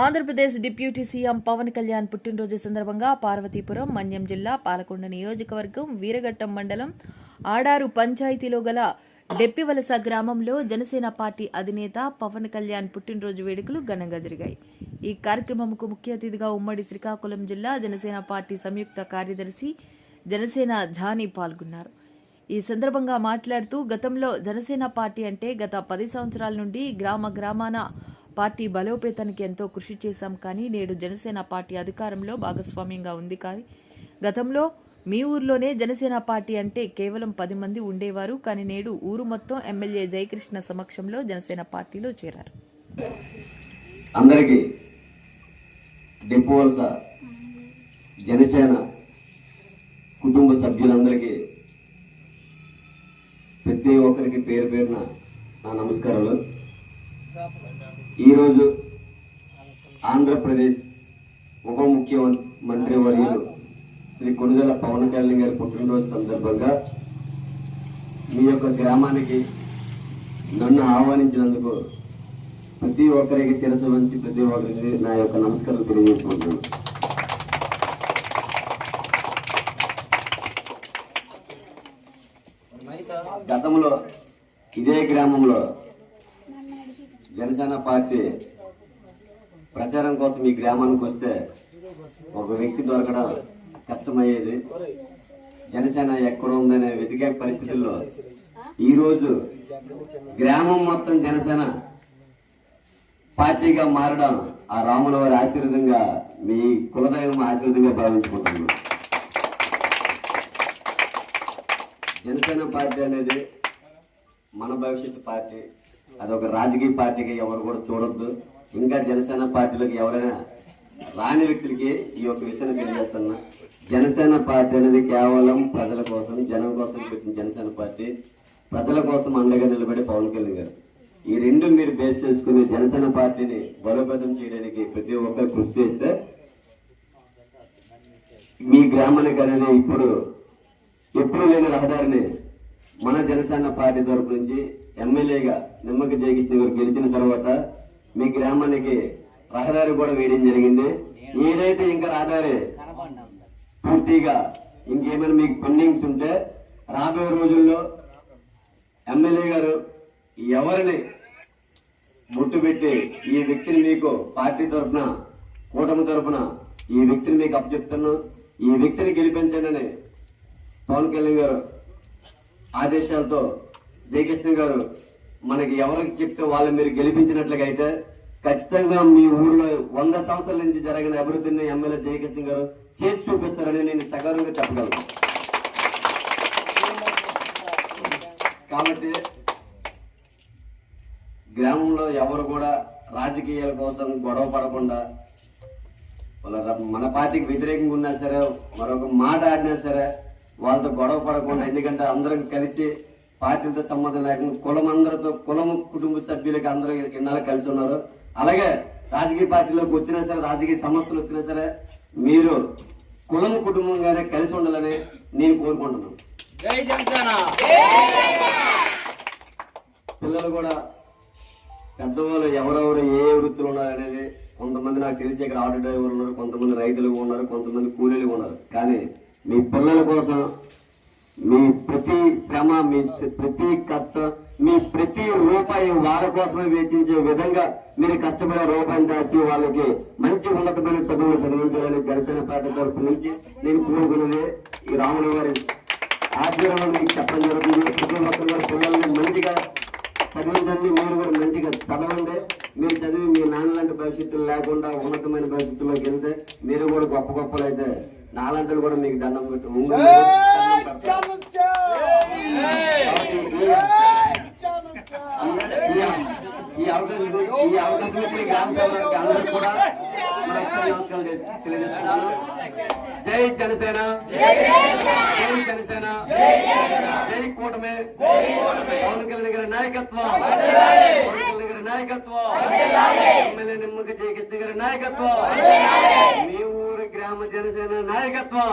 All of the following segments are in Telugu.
ఆంధ్రప్రదేశ్ డిప్యూటీ సీఎం పవన్ కళ్యాణ్ పుట్టినరోజు సందర్భంగా పార్వతీపురం మన్యం జిల్లా పాలకొండ నియోజకవర్గం వీరఘట్టం మండలం ఆడారు పంచాయతీలో గల డెప్పివలస గ్రామంలో జనసేన పార్టీ అధినేత పవన్ కళ్యాణ్ పుట్టినరోజు వేడుకలు ఘనంగా జరిగాయి. ఈ కార్యక్రమంకు ముఖ్య అతిథిగా ఉమ్మడి శ్రీకాకుళం జిల్లా జనసేన పార్టీ సంయుక్త కార్యదర్శి జనసేన ఝానీ పాల్గొన్నారు. ఈ సందర్భంగా మాట్లాడుతూ గతంలో జనసేన పార్టీ అంటే గత పది సంవత్సరాల నుండి గ్రామ గ్రామాన పార్టీ బలోపేతానికి ఎంతో కృషి చేశాం కానీ నేడు జనసేన పార్టీ అధికారంలో భాగస్వామ్యంగా ఉంది కానీ గతంలో మీ ఊర్లోనే జనసేన పార్టీ అంటే కేవలం పది మంది ఉండేవారు కానీ నేడు ఊరు మొత్తం ఎమ్మెల్యే జయకృష్ణ సమక్షంలో జనసేన పార్టీలో చేరారు. అందరికీ జనసేన కుటుంబ సభ్యులందరికీ ప్రతి ఒక్కరికి పేరు పేరున నా నమస్కారాలు. ఈరోజు ఆంధ్రప్రదేశ్ ఉప ముఖ్యమంత్రి వర్యులు శ్రీ కొనుగోల పవన్ కళ్యాణ్ గారి పుట్టినరోజు సందర్భంగా మీ యొక్క గ్రామానికి నన్ను ఆహ్వానించినందుకు ప్రతి ఒక్కరికి శిరసు వంచి ప్రతి ఒక్కరికి నా యొక్క నమస్కారం తెలియజేసుకుంటున్నాను. గతంలో ఇదే గ్రామంలో జనసేన పార్టీ ప్రచారం కోసం ఈ గ్రామానికి వస్తే ఒక వ్యక్తి దొరకడం కష్టమయ్యేది. జనసేన ఎక్కడ ఉందనే వెతికే పరిస్థితుల్లో ఈరోజు గ్రామం మొత్తం జనసేన పార్టీగా మారడం ఆ రాముల వారి ఆశీర్వదంగా మీ కులదైవం ఆశీర్వదంగా భావించుకుంటున్నాను జనసేన పార్టీ అనేది మన భవిష్యత్తు పార్టీ. అదొక రాజకీయ పార్టీగా ఎవరు కూడా చూడొద్దు. ఇంకా జనసేన పార్టీలకు ఎవరైనా రాని వ్యక్తులకి ఈ యొక్క విషయాన్ని తెలియజేస్తున్నా. జనసేన పార్టీ అనేది కేవలం ప్రజల కోసం జనం కోసం పెట్టిన జనసేన పార్టీ. ప్రజల కోసం అండగా నిలబడే పవన్ కళ్యాణ్ గారు. ఈ రెండు మీరు బేస్ చేసుకుని జనసేన పార్టీని బలోపేతం చేయడానికి ప్రతి ఒక్కరు కృషి చేస్తే మీ గ్రామానికి అనేది ఇప్పుడు ఎప్పుడు లేని రహదారిని మన జనసేన పార్టీ తరపు నుంచి ఎమ్మెల్యేగా నిమ్మక జయకృష్ణ గారు గెలిచిన తర్వాత మీ గ్రామానికి రహదారి కూడా వేయడం జరిగింది. ఏదైతే ఇంకా రహదారి పూర్తిగా ఇంకేమైనా మీకు పెండింగ్స్ ఉంటే రాబోయే రోజుల్లో ఎమ్మెల్యే గారు ఎవరిని ముట్టు పెట్టి ఈ వ్యక్తిని మీకు పార్టీ తరఫున కూటమి తరఫున ఈ వ్యక్తిని మీకు అప్పచెప్తున్నాను ఈ వ్యక్తిని గెలిపించండి పవన్ కళ్యాణ్ గారు ఆదేశాలతో జయకృష్ణ గారు మనకి ఎవరికి చెప్తే వాళ్ళు మీరు గెలిపించినట్లుగా అయితే ఖచ్చితంగా మీ ఊర్లో వంద సంవత్సరాల నుంచి జరిగిన అభివృద్ధిని ఎమ్మెల్యే జయకృష్ణ గారు చేసి చూపిస్తారని నేను సగర్వంగా చెప్పగలను. కాబట్టి గ్రామంలో ఎవరు కూడా రాజకీయాల కోసం గొడవ పడకుండా వాళ్ళ మన పార్టీకి వ్యతిరేకంగా ఉన్నా సరే మరొక మాట ఆడినా సరే వాళ్ళతో గొడవ పడకుండా ఎందుకంటే అందరం కలిసి పార్టీలతో సంబంధం లేకుండా కులం అందరితో కులం కుటుంబ సభ్యులకి అందరూ ఇన్నాళ్ళు కలిసి ఉన్నారు. అలాగే రాజకీయ పార్టీలోకి వచ్చినా సరే రాజకీయ సమస్యలు వచ్చినా సరే మీరు కులం కుటుంబంగానే కలిసి ఉండాలని నేను కోరుకుంటున్నాను. పిల్లలు కూడా పెద్దవాళ్ళు ఎవరెవరు ఏ ఏ వృత్తులు ఉన్నారు అనేది కొంతమంది నాకు తెలిసి ఇక్కడ ఆటో డ్రైవర్లు ఉన్నారు కొంతమంది రైతులు ఉన్నారు కొంతమంది కూలీలు ఉన్నారు. కానీ మీ పిల్లల కోసం మీ ప్రతి శ్రమ మీ ప్రతి కష్టం మీ ప్రతి రూపాయి వాళ్ళ కోసమే వేచించే విధంగా మీరు కష్టపడే రూపాయిని దాచి వాళ్ళకి మంచి ఉన్నతమైన చదువులు చదివించాలని జనసేన పార్టీ తరఫు నుంచి నేను కోరుకున్నది ఈ రాముడు వారి ఆధ్వర్యంలో మీకు చెప్పడం జరుగుతుంది. ప్రతి ఒక్కరు పిల్లల్ని మంచిగా చదివించండి. మీరు కూడా మంచిగా చదవండి. మీరు చదివి మీ నాన్న లాంటి భవిష్యత్తులు లేకుండా ఉన్నతమైన భవిష్యత్తులోకి వెళ్తే మీరు కూడా గొప్ప గొప్పలు అయితే నాలంటలు కూడా మీకు దండం పెట్టి. ఈ- అవకాశం ఈ అవకాశం ఇచ్చిన గ్రామ అందరూ కూడా నమస్కారాలు తెలియజేస్తున్నాను జై జనసేన జై జనసేన జై కూటమి పవన్ కళ్యాణ్ గారి నాయకత్వం పవన్ కళ్యాణ్ గారి నాయకత్వం ఎమ్మెల్యే నిమ్మక జయకృష్ణ గారి నాయకత్వం మీ ఊరు గ్రామ జనసేన నాయకత్వం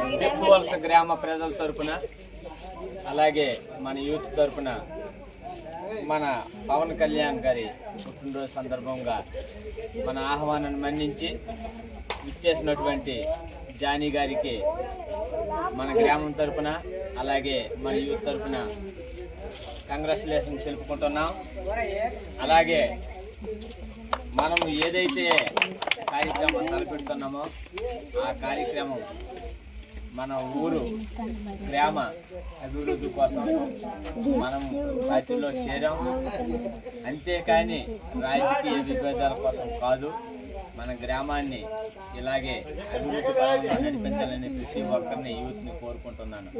వలస గ్రామ ప్రజల తరపున అలాగే మన యూత్ తరపున మన పవన్ కళ్యాణ్ గారి పుట్టినరోజు సందర్భంగా మన ఆహ్వానాన్ని మన్నించి ఇచ్చేసినటువంటి జానీ గారికి మన గ్రామం తరపున అలాగే మన యూత్ తరపున కంగ్రాచులేషన్ తెలుపుకుంటున్నాం. అలాగే మనం ఏదైతే కార్యక్రమం తలపెడుతున్నామో ఆ కార్యక్రమం మన ఊరు గ్రామ అభివృద్ధి కోసం మనం పార్టీలో చేరాము. అంతేకాని రాజకీయ విభేదాల కోసం కాదు మన గ్రామాన్ని ఇలాగే అభివృద్ధి పరంగా నడిపించాలని ప్రతి ఒక్కరిని యూత్ని కోరుకుంటున్నాను.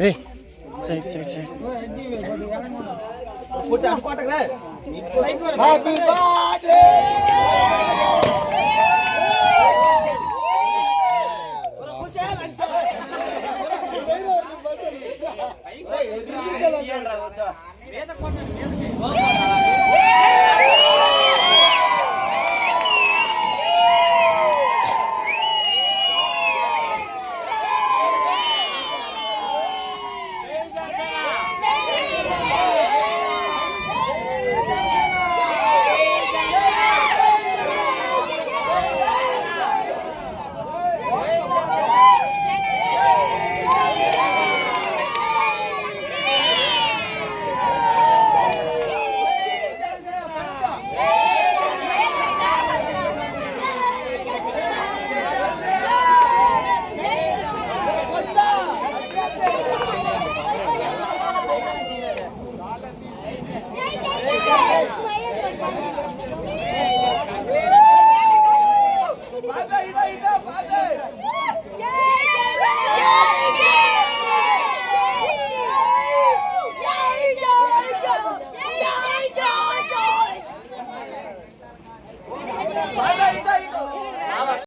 ఏ side side side happy birthday